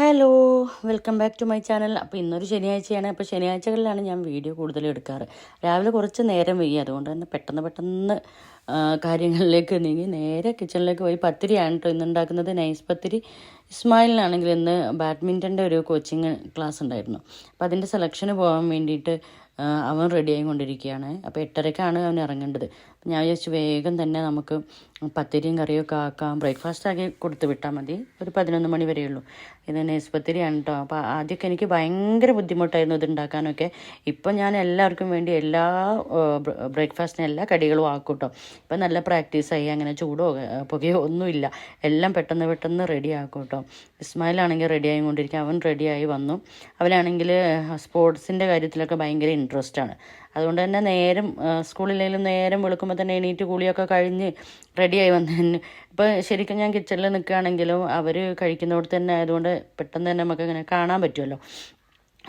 Hello welcome back to my channel. അപ്പോൾ ഇന്നൊരു ശനിയാഴ്ചയാണ്. അപ്പോൾ ശനിയാഴ്ചകളിലാണ് ഞാൻ വീഡിയോ കൂടുതൽ എടുക്കാറ്. രാവിലെ കുറച്ച് നേരം വയ്യ അതുകൊണ്ട് തന്നെ പെട്ടെന്ന് പെട്ടെന്ന് കാര്യങ്ങളിലേക്ക് നീങ്ങി. നേരെ കിച്ചണിലേക്ക് പോയി പത്തിരിയാണ് കേട്ടോ ഇന്ന് ഉണ്ടാക്കുന്നത്. നൈസ് പത്തിരി. ഇസ്മായിലിനാണെങ്കിൽ ഇന്ന് ബാഡ്മിന്റന്റെ ഒരു കോച്ചിങ് ക്ലാസ് ഉണ്ടായിരുന്നു. അപ്പോൾ അതിന്റെ സെലക്ഷന് പോകാൻ വേണ്ടിയിട്ട് അവൻ റെഡി ആയിക്കൊണ്ടിരിക്കുകയാണ്. അപ്പോൾ എട്ടരക്കാണ് അവൻ ഇറങ്ങേണ്ടത്. ഞാൻ വിചാരിച്ചു വേഗം തന്നെ നമുക്ക് പത്തിരിയും കറിയൊക്കെ ആക്കാം. ബ്രേക്ക്ഫാസ്റ്റ് ആക്കി കൊടുത്ത് വിട്ടാൽ മതി. ഒരു പതിനൊന്ന് മണി വരെയുള്ളൂ ഇത് നെസ്പത്തിരിയാണ് കേട്ടോ അപ്പോൾ ആദ്യമൊക്കെ എനിക്ക് ഭയങ്കര ബുദ്ധിമുട്ടായിരുന്നു ഇത് ഉണ്ടാക്കാനൊക്കെ. ഇപ്പം ഞാൻ എല്ലാവർക്കും വേണ്ടി എല്ലാ ബ്രേക്ക്ഫാസ്റ്റിന് എല്ലാ കടികളും ആക്കും കേട്ടോ ഇപ്പം നല്ല പ്രാക്ടീസായി. അങ്ങനെ ചൂടോ പുകയോ ഒന്നുമില്ല. എല്ലാം പെട്ടെന്ന് പെട്ടെന്ന് റെഡി ആക്കും കേട്ടോ ഇസ്മായിലാണെങ്കിൽ റെഡി ആയിക്കൊണ്ടിരിക്കുക അവൻ റെഡിയായി വന്നു. അവനാണെങ്കിൽ സ്പോർട്സിന്റെ കാര്യത്തിലൊക്കെ ഭയങ്കര ഇൻട്രസ്റ്റ് ആണ്. അതുകൊണ്ട് തന്നെ നേരം സ്കൂളിലേലും നേരം വെളുക്കുമ്പോൾ തന്നെ എണീറ്റ് കുളിയൊക്കെ കഴിഞ്ഞ് റെഡിയായി വന്നതിന് ഇപ്പോൾ ശരിക്കും ഞാൻ കിച്ചണിൽ നിൽക്കുകയാണെങ്കിലും അവർ കഴിക്കുന്നിടത്ത് തന്നെ ആയതുകൊണ്ട് പെട്ടെന്ന് തന്നെ നമുക്ക് ഇങ്ങനെ കാണാൻ പറ്റുമല്ലോ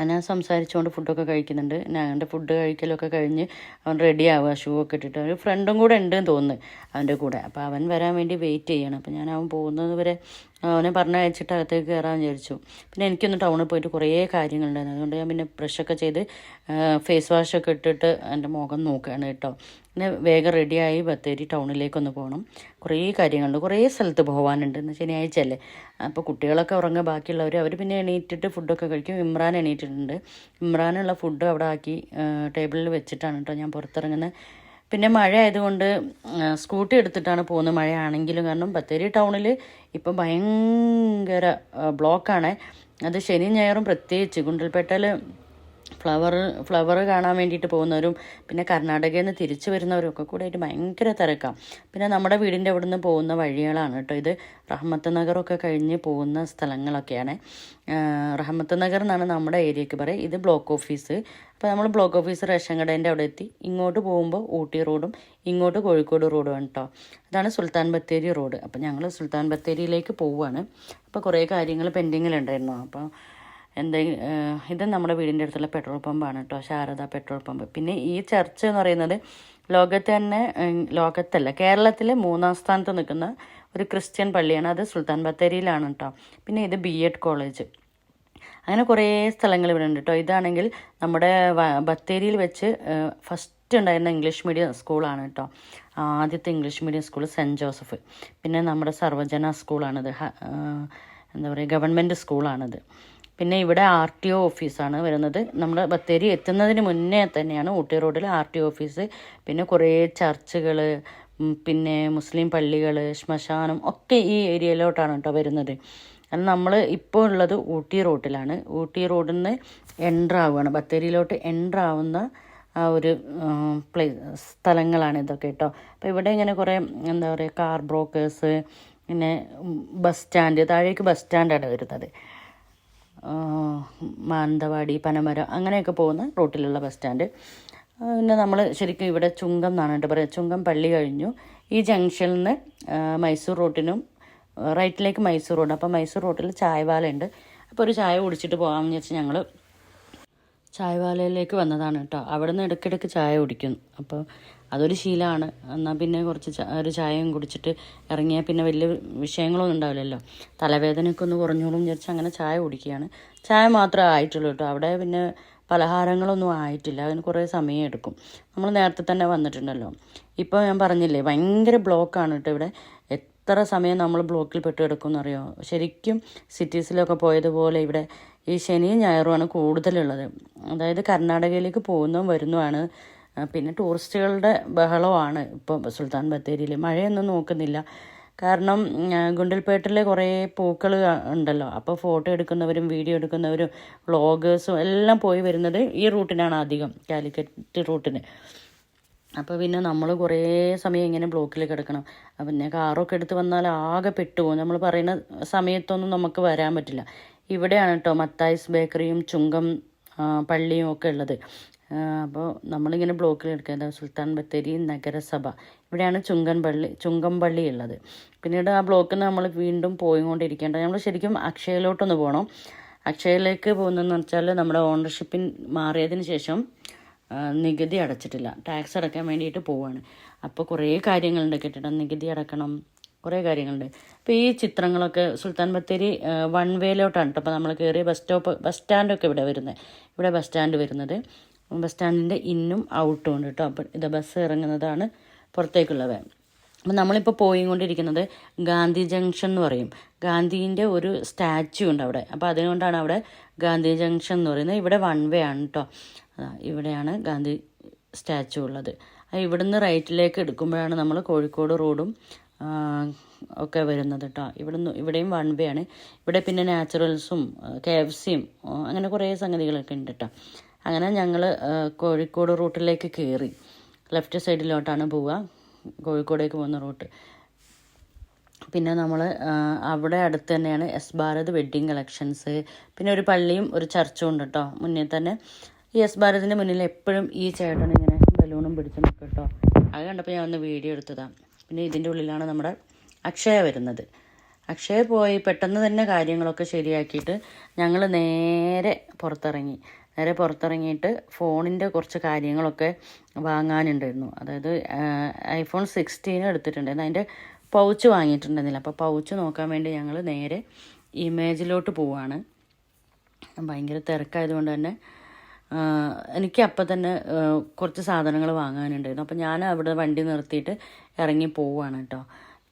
ഞാൻ സംസാരിച്ചുകൊണ്ട് ഫുഡൊക്കെ കഴിക്കുന്നുണ്ട്. ഞങ്ങളുടെ ഫുഡ് കഴിക്കലൊക്കെ കഴിഞ്ഞ് അവൻ റെഡി ആവുക ഷൂ ഒക്കെ ഇട്ടിട്ട്. ഒരു ഫ്രണ്ടും കൂടെ ഉണ്ടെന്ന് തോന്നുന്നു അവന്റെ കൂടെ. അപ്പോൾ അവൻ വരാൻ വേണ്ടി വെയിറ്റ് ചെയ്യണം. അപ്പോൾ ഞാൻ അവൻ പോകുന്നത് വരെ അവനെ പറഞ്ഞയച്ചിട്ട് അകത്തേക്ക് കയറാൻ വിചാരിച്ചു. പിന്നെ എനിക്കൊന്ന് ടൗണിൽ പോയിട്ട് കുറേ കാര്യങ്ങളുണ്ടായിരുന്നു. അതുകൊണ്ട് ഞാൻ പിന്നെ ബ്രഷൊക്കെ ചെയ്ത് ഫേസ് വാഷ് ഒക്കെ ഇട്ടിട്ട് എന്റെ മുഖം നോക്കുകയാണ് കേട്ടോ. പിന്നെ വേഗം റെഡിയായി ബത്തേരി ടൗണിലേക്കൊന്ന് പോകണം. കുറേ കാര്യങ്ങളുണ്ട്. കുറേ സ്ഥലത്ത് പോകാനുണ്ട് എന്ന് ശനിയാഴ്ച അല്ലേ അപ്പോൾ കുട്ടികളൊക്കെ ഉറങ്ങുക ബാക്കിയുള്ളവർ അവർ പിന്നെ എണീറ്റിട്ട് ഫുഡൊക്കെ കഴിക്കും. ഇമ്രാൻ എണീറ്റിട്ടുണ്ട്. ഇമ്രാനുള്ള ഫുഡ് അവിടെ ആക്കി ടേബിളിൽ വെച്ചിട്ടാണ് കേട്ടോ ഞാൻ പുറത്തിറങ്ങുന്നത്. പിന്നെ മഴ ആയതുകൊണ്ട് സ്കൂട്ടി എടുത്തിട്ടാണ് പോകുന്നത്. മഴയാണെങ്കിലും കാരണം ബത്തേരി ടൗണിൽ ഇപ്പം ഭയങ്കര ബ്ലോക്കാണ്. അത് ശനിയും ഞായറും പ്രത്യേകിച്ച്. ഗുണ്ടൽപേട്ടയിൽ ഫ്ലവർ ഫ്ലവർ കാണാൻ വേണ്ടിയിട്ട് പോകുന്നവരും പിന്നെ കർണാടകയിൽ നിന്ന് തിരിച്ചു വരുന്നവരും ഒക്കെ കൂടെ ആയിട്ട് ഭയങ്കര തിരക്കാണ് പിന്നെ നമ്മുടെ വീടിന്റെ അവിടെ നിന്ന് പോകുന്ന വഴികളാണ് കേട്ടോ ഇത്. റഹ്മത്ത് നഗറൊക്കെ കഴിഞ്ഞ് പോകുന്ന സ്ഥലങ്ങളൊക്കെയാണ്. റഹ്മത്ത് നഗർ എന്നാണ് നമ്മുടെ ഏരിയക്ക് പറയുക ഇത് ബ്ലോക്ക് ഓഫീസ്. അപ്പോൾ നമ്മൾ ബ്ലോക്ക് ഓഫീസ് റേഷൻ കടേന്റെ അവിടെ എത്തി. ഇങ്ങോട്ട് പോകുമ്പോൾ ഊട്ടി റോഡും ഇങ്ങോട്ട് കോഴിക്കോട് റോഡും ആണ് കേട്ടോ അതാണ് സുൽത്താൻ ബത്തേരി റോഡ്. അപ്പോൾ ഞങ്ങൾ സുൽത്താൻ ബത്തേരിയിലേക്ക് പോവുകയാണ് അപ്പോൾ കുറേ കാര്യങ്ങൾ പെൻഡിങ്ങിലുണ്ടായിരുന്നു. അപ്പോൾ എന്തെങ്കിലും ഇത് നമ്മുടെ വീടിന്റെ അടുത്തുള്ള പെട്രോൾ പമ്പാണ് കേട്ടോ ശാരദ പെട്രോൾ പമ്പ്. പിന്നെ ഈ ചർച്ച് എന്ന് പറയുന്നത് ലോകത്ത് തന്നെ ലോകത്തല്ല കേരളത്തിലെ മൂന്നാം സ്ഥാനത്ത് നിൽക്കുന്ന ഒരു ക്രിസ്ത്യൻ പള്ളിയാണ്. അത് സുൽത്താൻ ബത്തേരിയിലാണ് കേട്ടോ പിന്നെ ഇത് ബി എഡ് കോളേജ്. അങ്ങനെ കുറേ സ്ഥലങ്ങൾ ഇവിടെ ഉണ്ട് കേട്ടോ ഇതാണെങ്കിൽ നമ്മുടെ ബത്തേരിയിൽ വെച്ച് ഫസ്റ്റ് ഉണ്ടായിരുന്ന ഇംഗ്ലീഷ് മീഡിയം സ്കൂളാണ് കേട്ടോ ആദ്യത്തെ English medium school saint Joseph. പിന്നെ നമ്മുടെ സർവജന സ്കൂളാണിത്. എന്താ പറയുക ഗവൺമെന്റ് സ്കൂളാണിത്. പിന്നെ ഇവിടെ ആർ ടി ഒ ഓഫീസാണ് വരുന്നത്. നമ്മൾ ബത്തേരി എത്തുന്നതിന് മുന്നേ തന്നെയാണ് ഊട്ടി റോഡിൽ ആർ ടി ഒ ഓഫീസ്. പിന്നെ കുറേ ചർച്ചുകൾ പിന്നെ മുസ്ലിം പള്ളികൾ ശ്മശാനം ഒക്കെ ഈ ഏരിയയിലോട്ടാണ് കേട്ടോ വരുന്നത്. കാരണം നമ്മൾ ഇപ്പോൾ ഉള്ളത് ഊട്ടി റോഡിലാണ് ഊട്ടി റോഡിൽ നിന്ന് എന്റർ ആവുകയാണ്. ബത്തേരിയിലോട്ട് എന്റർ ആവുന്ന ആ ഒരു പ്ലേ സ്ഥലങ്ങളാണ് ഇതൊക്കെ കേട്ടോ. അപ്പോൾ ഇവിടെ ഇങ്ങനെ കുറേ എന്താ പറയുക കാർ ബ്രോക്കേഴ്സ് പിന്നെ ബസ് സ്റ്റാൻഡ് താഴേക്ക് ബസ് സ്റ്റാൻഡാണ് വരുന്നത്. മാനന്തവാടി പനമരം അങ്ങനെയൊക്കെ പോകുന്ന റൂട്ടിലുള്ള ബസ് സ്റ്റാൻഡ്. പിന്നെ നമ്മൾ ശരിക്കും ഇവിടെ ചുങ്കം എന്നാണ് കേട്ടോ പറയുക. ചുങ്കം പള്ളി കഴിഞ്ഞു. ഈ ജംഗ്ഷനിൽ നിന്ന് മൈസൂർ റോട്ടിനും റൈറ്റിലേക്ക് മൈസൂർ റോഡ്. അപ്പോൾ മൈസൂർ റോട്ടിൽ ചായവാലുണ്ട് അപ്പോൾ ഒരു ചായ കുടിച്ചിട്ട് പോകാമെന്ന് വെച്ച് ഞങ്ങൾ ചായവാലയിലേക്ക് വന്നതാണ് കേട്ടോ. അവിടെ നിന്ന് ഇടയ്ക്കിടയ്ക്ക് ചായ കുടിക്കുന്നു. അപ്പോൾ അതൊരു ശീലമാണ്. എന്നാൽ പിന്നെ കുറച്ച് ഒരു ചായയും കുടിച്ചിട്ട് ഇറങ്ങിയാൽ പിന്നെ വലിയ വിഷയങ്ങളൊന്നും ഉണ്ടാവില്ലല്ലോ. തലവേദനയൊക്കെ ഒന്ന് കുറഞ്ഞോളും വിചാരിച്ച് അങ്ങനെ ചായ കുടിക്കുകയാണ്. ചായ മാത്രമേ ആയിട്ടുള്ളൂ കേട്ടോ. അവിടെ പിന്നെ പലഹാരങ്ങളൊന്നും ആയിട്ടില്ല. അതിന് കുറേ സമയം എടുക്കും. നമ്മൾ നേരത്തെ തന്നെ വന്നിട്ടുണ്ടല്ലോ. ഇപ്പോൾ ഞാൻ പറഞ്ഞില്ലേ ഭയങ്കര ബ്ലോക്കാണ് കേട്ടോ ഇവിടെ. എത്ര സമയം നമ്മൾ ബ്ലോക്കിൽ പെട്ട് കിടക്കും എന്നറിയോ ശരിക്കും സിറ്റീസിലൊക്കെ പോയതുപോലെ ഇവിടെ ഈ ശനിയും ഞായറുമാണ് കൂടുതലുള്ളത്. അതായത് കർണാടകയിലേക്ക് പോകുന്നതും വരുന്നതുമാണ് പിന്നെ ടൂറിസ്റ്റുകളുടെ ബഹളമാണ് ഇപ്പോൾ സുൽത്താൻ ബത്തേരിയിൽ മഴയൊന്നും നോക്കുന്നില്ല. കാരണം ഗുണ്ടൽപേട്ടിൽ കുറേ പൂക്കൾ ഉണ്ടല്ലോ. അപ്പോൾ ഫോട്ടോ എടുക്കുന്നവരും വീഡിയോ എടുക്കുന്നവരും വ്ളോഗേഴ്സും എല്ലാം പോയി വരുന്നത് ഈ റൂട്ടിനാണ് അധികം കാലിക്കറ്റ് റൂട്ടിന്. അപ്പോൾ പിന്നെ നമ്മൾ കുറേ സമയം ഇങ്ങനെ ബ്ലോക്കിൽ കിടക്കണം. പിന്നെ കാറൊക്കെ എടുത്ത് വന്നാൽ ആകെ പെട്ടുപോകും. നമ്മൾ പറയുന്ന സമയത്തൊന്നും നമുക്ക് വരാൻ പറ്റില്ല. ഇവിടെയാണ് കേട്ടോ മത്തായിസ് ബേക്കറിയും ചുങ്കം പള്ളിയും ഒക്കെ ഉള്ളത്. അപ്പോൾ നമ്മളിങ്ങനെ ബ്ലോക്കിൽ എടുക്കുക സുൽത്താൻ ബത്തേരി നഗരസഭ. ഇവിടെയാണ് ചുങ്കൻപള്ളി പള്ളി ചുങ്കം പള്ളി ഉള്ളത്. പിന്നീട് ആ ബ്ലോക്കിൽ നമ്മൾ വീണ്ടും പോയിക്കൊണ്ടിരിക്കേണ്ട. നമ്മൾ ശരിക്കും അക്ഷയയിലോട്ടൊന്ന് പോകണം അക്ഷയയിലേക്ക് പോകുന്നതെന്ന് വെച്ചാൽ നമ്മുടെ ഓണർഷിപ്പിൻ മാറിയതിന് ശേഷം നികുതി അടച്ചിട്ടില്ല. ടാക്സ് അടക്കാൻ വേണ്ടിയിട്ട് പോവാണ്. അപ്പോൾ കുറേ കാര്യങ്ങളുണ്ട് കെട്ടിടം നികുതി അടക്കണം. കുറേ കാര്യങ്ങളുണ്ട്. അപ്പോൾ ഈ ചിത്രങ്ങളൊക്കെ സുൽത്താൻ ബത്തേരി വൺ വേയിലോട്ടാണ് കേട്ടോ. അപ്പോൾ നമ്മൾ കയറിയ ബസ് സ്റ്റോപ്പ് ബസ് സ്റ്റാൻഡൊക്കെ ഇവിടെ വരുന്നത്. ഇവിടെ ബസ് സ്റ്റാൻഡ് വരുന്നത്. ബസ് സ്റ്റാൻഡിന്റെ ഇന്നും ഔട്ടും ഉണ്ട് കേട്ടോ. അപ്പം ഇത് ബസ് ഇറങ്ങുന്നതാണ് പുറത്തേക്കുള്ള വേ അപ്പം നമ്മളിപ്പോൾ പോയിക്കൊണ്ടിരിക്കുന്നത് ഗാന്ധി ജംഗ്ഷൻ എന്ന് പറയും. ഗാന്ധിന്റെ ഒരു സ്റ്റാച്യു ഉണ്ട് അവിടെ. അപ്പോൾ അതുകൊണ്ടാണ് അവിടെ ഗാന്ധി ജംഗ്ഷൻ എന്ന് പറയുന്നത്. ഇവിടെ വൺ വേ ആണ് കേട്ടോ. ഇവിടെയാണ് ഗാന്ധി സ്റ്റാച്യു ഉള്ളത്. ഇവിടുന്ന് റൈറ്റിലേക്ക് എടുക്കുമ്പോഴാണ് നമ്മൾ കോഴിക്കോട് റോഡും ഒക്കെ വരുന്നത് കേട്ടോ. ഇവിടുന്ന് ഇവിടെയും വൺ വേ ആണ്. ഇവിടെ പിന്നെ നാച്ചുറൽസും കെ എഫ് സിയും അങ്ങനെ കുറേ സംഗതികളൊക്കെ ഉണ്ട് കേട്ടോ. അങ്ങനെ ഞങ്ങൾ കോഴിക്കോട് റൂട്ടിലേക്ക് കയറി ലെഫ്റ്റ് സൈഡിലോട്ടാണ് പോവുക കോഴിക്കോടേക്ക് പോകുന്ന റൂട്ട്. പിന്നെ നമ്മൾ അവിടെ അടുത്ത് തന്നെയാണ് എസ് ഭാരത് വെഡ്ഡിങ് കളക്ഷൻസ്. പിന്നെ ഒരു പള്ളിയും ഒരു ചർച്ചും ഉണ്ട് കേട്ടോ മുന്നേ തന്നെ. ഈ എസ് ഭാരതിന്റെ മുന്നിൽ എപ്പോഴും ഈ ചേട്ടൻ ഇങ്ങനെ ബലൂണും പിടിച്ച് നിൽക്കും കേട്ടോ അത് കണ്ടപ്പോൾ ഞാൻ ഒന്ന് വീഡിയോ എടുത്തതാണ് പിന്നെ ഇതിന്റെ ഉള്ളിലാണ് നമ്മുടെ അക്ഷയ വരുന്നത്. അക്ഷയ പോയി പെട്ടെന്ന് തന്നെ കാര്യങ്ങളൊക്കെ ശരിയാക്കിയിട്ട് ഞങ്ങൾ നേരെ പുറത്തിറങ്ങി. നേരെ പുറത്തിറങ്ങിയിട്ട് ഫോണിന്റെ കുറച്ച് കാര്യങ്ങളൊക്കെ വാങ്ങാനുണ്ടായിരുന്നു. അതായത് ഐഫോൺ സിക്സ്റ്റീൻ എടുത്തിട്ടുണ്ടായിരുന്നു. അതിന്റെ പൗച്ച് വാങ്ങിയിട്ടുണ്ടായിരുന്നില്ല. അപ്പോൾ പൗച്ച് നോക്കാൻ വേണ്ടി ഞങ്ങൾ നേരെ ഇമേജിലോട്ട് പോവാണ്. ഭയങ്കര തിരക്കായതുകൊണ്ട് തന്നെ എനിക്ക് അപ്പം തന്നെ കുറച്ച് സാധനങ്ങൾ വാങ്ങാനുണ്ടായിരുന്നു. അപ്പോൾ ഞാൻ അവിടെ വണ്ടി നിർത്തിയിട്ട് ഇറങ്ങി പോവുകയാണ് കേട്ടോ.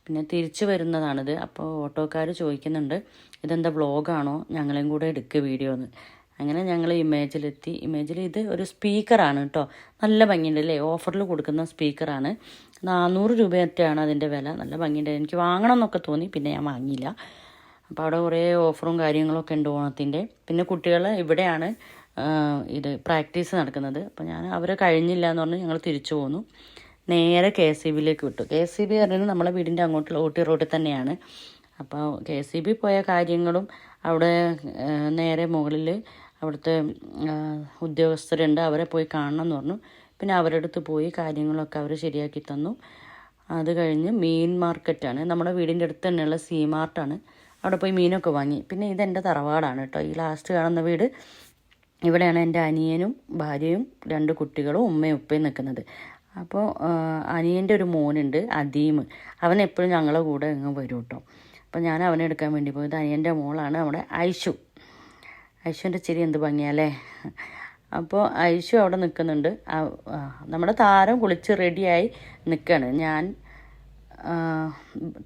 പിന്നെ തിരിച്ചു വരുന്നതാണിത്. അപ്പോൾ ഓട്ടോക്കാർ ചോദിക്കുന്നുണ്ട് ഇതെന്താ വ്ളോഗാണോ ഞങ്ങളെയും കൂടെ എടുക്കുക വീഡിയോ എന്ന് അങ്ങനെ ഞങ്ങൾ ഇമേജിലെത്തി ഇമേജിൽ ഇത് ഒരു സ്പീക്കറാണ് കേട്ടോ നല്ല ഭംഗിയുണ്ട് അല്ലേ ഓഫറിൽ കൊടുക്കുന്ന സ്പീക്കറാണ് നാനൂറ് രൂപയൊക്കെയാണ് അതിന്റെ വില. നല്ല ഭംഗിയുണ്ട്. എനിക്ക് വാങ്ങണം എന്നൊക്കെ തോന്നി. പിന്നെ ഞാൻ വാങ്ങിയില്ല. അപ്പോൾ അവിടെ കുറേ ഓഫറും കാര്യങ്ങളൊക്കെ ഉണ്ട് ഓണത്തിന്റെ പിന്നെ കുട്ടികൾ ഇവിടെയാണ് ഇത് പ്രാക്ടീസ് നടക്കുന്നത്. അപ്പോൾ ഞാൻ അവരെ കഴിഞ്ഞില്ല എന്ന് പറഞ്ഞ് ഞങ്ങൾ തിരിച്ചു പോന്നു. നേരെ കെ എസ് സി ബിയിലേക്ക് വിട്ടു. കെ എസ് സി ബി പറയുന്നത് നമ്മളെ വീടിന്റെ അങ്ങോട്ടുള്ള ഊട്ടി റോഡിൽ തന്നെയാണ്. അപ്പോൾ കെ എസ് സി ബി പോയ കാര്യങ്ങളും അവിടെ നേരെ മുകളിൽ അവിടുത്തെ ഉദ്യോഗസ്ഥരുണ്ട്. അവരെ പോയി കാണണം എന്ന് പറഞ്ഞു. പിന്നെ അവരുടെ അടുത്ത് പോയി കാര്യങ്ങളൊക്കെ അവർ ശരിയാക്കി തന്നു. അത് കഴിഞ്ഞ് മീൻ മാർക്കറ്റാണ്. നമ്മുടെ വീടിന്റെ അടുത്ത് തന്നെയുള്ള സീ മാർട്ടാണ് അവിടെ പോയി മീനൊക്കെ വാങ്ങി. പിന്നെ ഇതെന്റെ തറവാടാണ് കേട്ടോ. ഈ ലാസ്റ്റ് കാണുന്ന വീട് ഇവിടെയാണ് എന്റെ അനിയനും ഭാര്യയും രണ്ട് കുട്ടികളും ഉമ്മയും ഉപ്പയും നിൽക്കുന്നത് അപ്പോൾ അനിയന്റെ ഒരു മോനുണ്ട് അദീം. അവൻ എപ്പോഴും ഞങ്ങളുടെ കൂടെ ഇങ്ങ് വരും കേട്ടോ അപ്പോൾ ഞാൻ അവനെ എടുക്കാൻ വേണ്ടി പോയത് അനിയന്റെ മോളാണ്. നമ്മുടെ ഐഷു. ഐശുവിന്റെ ചിരി എന്ത് ഭംഗിയല്ലേ? അപ്പോൾ ഐശു അവിടെ നിൽക്കുന്നുണ്ട്. നമ്മുടെ താരം കുളിച്ച് റെഡിയായി നിൽക്കുകയാണ് ഞാൻ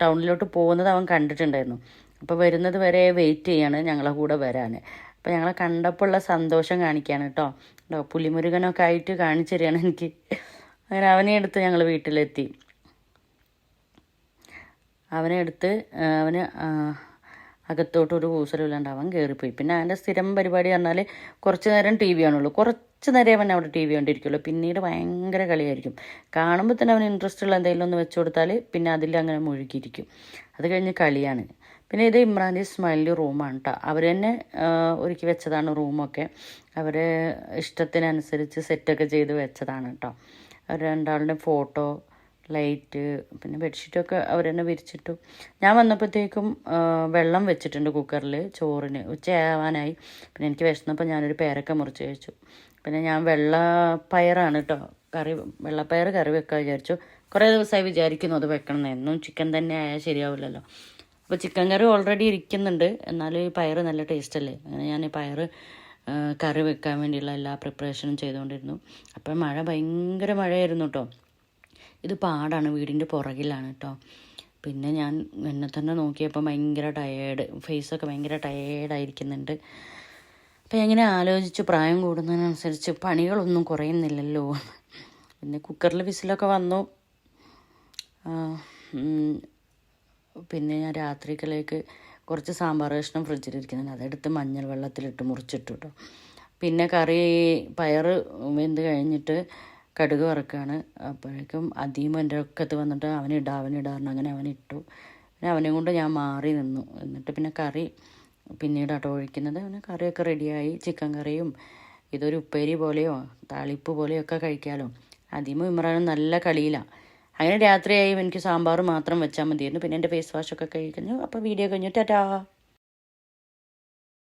ടൗണിലോട്ട് പോകുന്നത് അവൻ കണ്ടിട്ടുണ്ടായിരുന്നു. അപ്പോൾ വരുന്നത് വരെ വെയിറ്റ് ചെയ്യാണ് ഞങ്ങളെ കൂടെ വരാൻ അപ്പോൾ ഞങ്ങളെ കണ്ടപ്പോൾ ഉള്ള സന്തോഷം കാണിക്കുകയാണ് കേട്ടോ. കേട്ടോ പുലിമുരുകനൊക്കെ ആയിട്ട് കാണിച്ചു തരികയാണ് എനിക്ക്. അങ്ങനെ അവനെ എടുത്ത് ഞങ്ങൾ വീട്ടിലെത്തി. അവനെ എടുത്ത് അവന് ആ, അകത്തോട്ട് ഒരു കൂസലുമില്ലാണ്ട് അവൻ കയറിപ്പോയി പിന്നെ അവന്റെ സ്ഥിരം പരിപാടി പറഞ്ഞാൽ കുറച്ച് നേരം ടി വി ആണുള്ളൂ കുറച്ച് നേരം അവൻ അവിടെ ടി വി കണ്ടിരിക്കുള്ളൂ. പിന്നീട് ഭയങ്കര കളിയായിരിക്കും. കാണുമ്പോൾ തന്നെ അവന് ഇൻട്രസ്റ്റ് ഉള്ള എന്തെങ്കിലും ഒന്ന് വെച്ച് കൊടുത്താൽ പിന്നെ അതിൽ അങ്ങനെ മുഴുകിയിരിക്കും. അത് കഴിഞ്ഞ് കളിയാണ്. പിന്നെ ഇത് ഇമ്രാന്റെ സ്മൈലി റൂമാണ് കേട്ടോ അവർ തന്നെ ഒരുക്കി വെച്ചതാണ് റൂമൊക്കെ അവരെ ഇഷ്ടത്തിനനുസരിച്ച് സെറ്റൊക്കെ ചെയ്ത് വെച്ചതാണ് കേട്ടോ അവർ രണ്ടാളുടെ ഫോട്ടോ ലൈറ്റ് പിന്നെ ബെഡ്ഷീറ്റൊക്കെ അവർ തന്നെ വിരിച്ചിട്ടു. ഞാൻ വന്നപ്പോഴത്തേക്കും വെള്ളം വെച്ചിട്ടുണ്ട് കുക്കറിൽ ചോറിന്. ഉച്ചയാവാനായി. പിന്നെ എനിക്ക് വിശന്നപ്പോൾ ഞാനൊരു പേരക്ക മുറിച്ച് കഴിച്ചു. പിന്നെ ഞാൻ വെള്ള പയറാണ് കേട്ടോ കറി വെള്ളപ്പയർ കറി വെക്കാൻ വിചാരിച്ചു. കുറേ ദിവസമായി വിചാരിക്കുന്നു അത് വെക്കണം എന്നും ചിക്കൻ തന്നെ ആയാൽ ശരിയാവില്ലല്ലോ. അപ്പോൾ ചിക്കൻ കറി ഓൾറെഡി ഇരിക്കുന്നുണ്ട്. എന്നാലും ഈ പയർ നല്ല ടേസ്റ്റ് അല്ലേ? അങ്ങനെ ഞാൻ ഈ പയർ കറി വെക്കാൻ വേണ്ടിയുള്ള എല്ലാ പ്രിപ്പറേഷനും ചെയ്തുകൊണ്ടിരുന്നു. അപ്പോൾ മഴ ഭയങ്കര മഴയായിരുന്നു കേട്ടോ ഇത് പാടാണ് വീടിന്റെ പുറകിലാണ് കേട്ടോ പിന്നെ ഞാൻ എന്നെ തന്നെ നോക്കിയപ്പോൾ ഭയങ്കര ടയേർഡ് ഫേസൊക്കെ ഭയങ്കര ടയേർഡായിരിക്കുന്നുണ്ട് അപ്പം ഞാൻ ഇങ്ങനെ ആലോചിച്ചു പ്രായം കൂടുന്നതിനനുസരിച്ച് പണികളൊന്നും കുറയുന്നില്ലല്ലോ. പിന്നെ കുക്കറിൽ വിസിലൊക്കെ വന്നു. പിന്നെ ഞാൻ രാത്രിക്കലേക്ക് കുറച്ച് സാമ്പാർ കഷ്ണം ഫ്രിഡ്ജിലിരിക്കുന്നുണ്ട് അതെടുത്ത് മഞ്ഞൾ വെള്ളത്തിലിട്ട് മുറിച്ചിട്ടു കേട്ടോ പിന്നെ കറി പയർ വെന്ത് കഴിഞ്ഞിട്ട് കടുക് വറക്കുകയാണ് അപ്പോഴേക്കും അദീം എന്റെ ഒക്കത്ത് വന്നിട്ട് അവനിടാ അവനിടാറുണ്ട് അങ്ങനെ അവനിട്ടു പിന്നെ അവനെ കൊണ്ട് ഞാൻ മാറി നിന്നു. എന്നിട്ട് പിന്നെ കറി പിന്നീട് പിന്നീടാട്ടോ ഒഴിക്കുന്നത്. പിന്നെ കറിയൊക്കെ റെഡിയായി. ചിക്കൻ കറിയും ഇതൊരു ഉപ്പേരി പോലെയോ താളിപ്പ് പോലെയോ ഒക്കെ കഴിക്കാമല്ലോ അദീമും ഇമ്രാനും നല്ല കളിയിലാണ് അങ്ങനെ രാത്രിയായി എനിക്ക് സാമ്പാർ മാത്രം വെച്ചാൽ മതിയായിരുന്നു. പിന്നെ എന്റെ ഫേസ് വാഷൊക്കെ കഴിക്കുന്നു അപ്പോൾ വീഡിയോ കഴിഞ്ഞു. ടാറ്റാ!